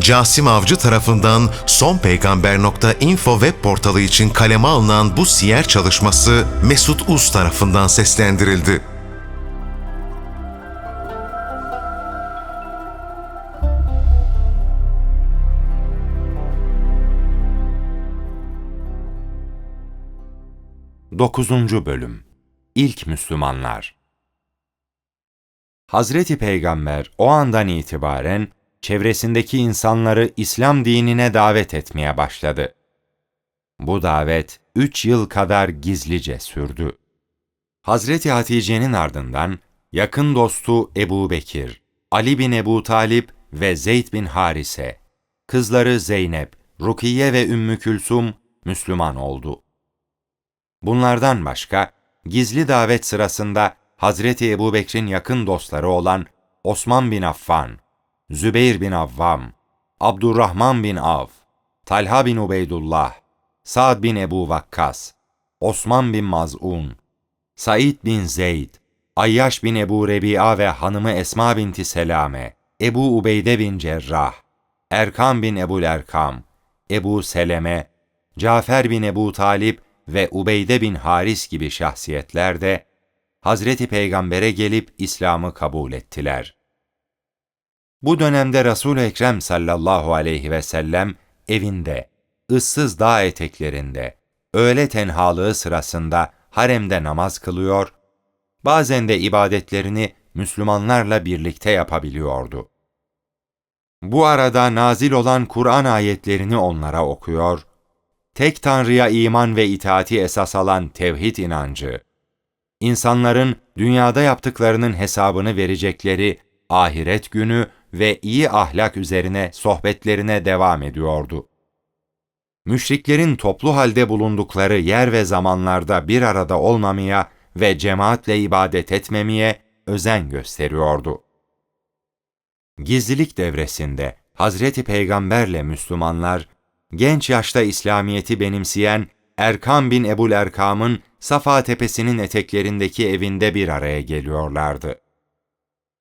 Casim Avcı tarafından sonpeygamber.info web portalı için kaleme alınan bu siyer çalışması Mesut Uz tarafından seslendirildi. Dokuzuncu Bölüm İlk Müslümanlar Hazreti Peygamber o andan itibaren çevresindeki insanları İslam dinine davet etmeye başladı. Bu davet üç yıl kadar gizlice sürdü. Hazreti Hatice'nin ardından yakın dostu Ebu Bekir, Ali bin Ebu Talip ve Zeyd bin Harise, kızları Zeynep, Rukiye ve Ümmü Külsum Müslüman oldu. Bunlardan başka gizli davet sırasında Hazreti Ebubekir'in yakın dostları olan Osman bin Affan, Zübeyir bin Avvam, Abdurrahman bin Av, Talha bin Ubeydullah, Sa'd bin Ebu Vakkas, Osman bin Maz'un, Said bin Zeyd, Ayyaş bin Ebu Rebi'a ve hanımı Esma binti Selame, Ebu Ubeyde bin Cerrah, Erkam bin Ebu Erkam, Ebu Seleme, Cafer bin Ebu Talip ve Ubeyde bin Haris gibi şahsiyetler de Hazreti Peygamber'e gelip İslam'ı kabul ettiler. Bu dönemde Resul-i Ekrem sallallahu aleyhi ve sellem evinde, ıssız dağ eteklerinde, öğle tenhalığı sırasında haremde namaz kılıyor, bazen de ibadetlerini Müslümanlarla birlikte yapabiliyordu. Bu arada nazil olan Kur'an ayetlerini onlara okuyor, tek Tanrı'ya iman ve itaati esas alan tevhid inancı, insanların dünyada yaptıklarının hesabını verecekleri ahiret günü ve iyi ahlak üzerine sohbetlerine devam ediyordu. Müşriklerin toplu halde bulundukları yer ve zamanlarda bir arada olmamaya ve cemaatle ibadet etmemeye özen gösteriyordu. Gizlilik devresinde Hazreti Peygamberle Müslümanlar genç yaşta İslamiyet'i benimseyen Erkam bin Ebul Erkam'ın Safa Tepesi'nin eteklerindeki evinde bir araya geliyorlardı.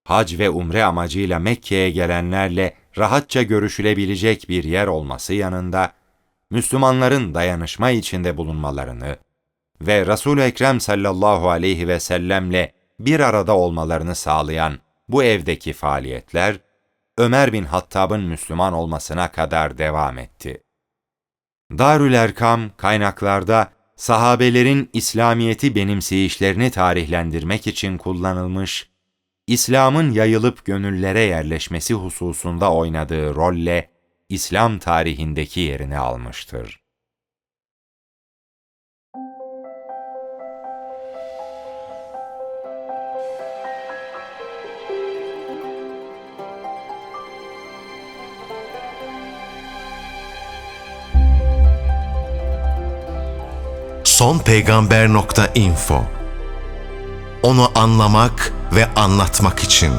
Hac ve umre amacıyla Mekke'ye gelenlerle rahatça görüşülebilecek bir yer olması yanında, Müslümanların dayanışma içinde bulunmalarını ve Resul-i Ekrem sallallahu aleyhi ve sellemle bir arada olmalarını sağlayan bu evdeki faaliyetler, Ömer bin Hattab'ın Müslüman olmasına kadar devam etti. Darül Erkam kaynaklarda sahabelerin İslamiyeti benimseyişlerini tarihlendirmek için kullanılmış, İslam'ın yayılıp gönüllere yerleşmesi hususunda oynadığı rolle İslam tarihindeki yerini almıştır. sonpeygamber.info Onu anlamak ve anlatmak için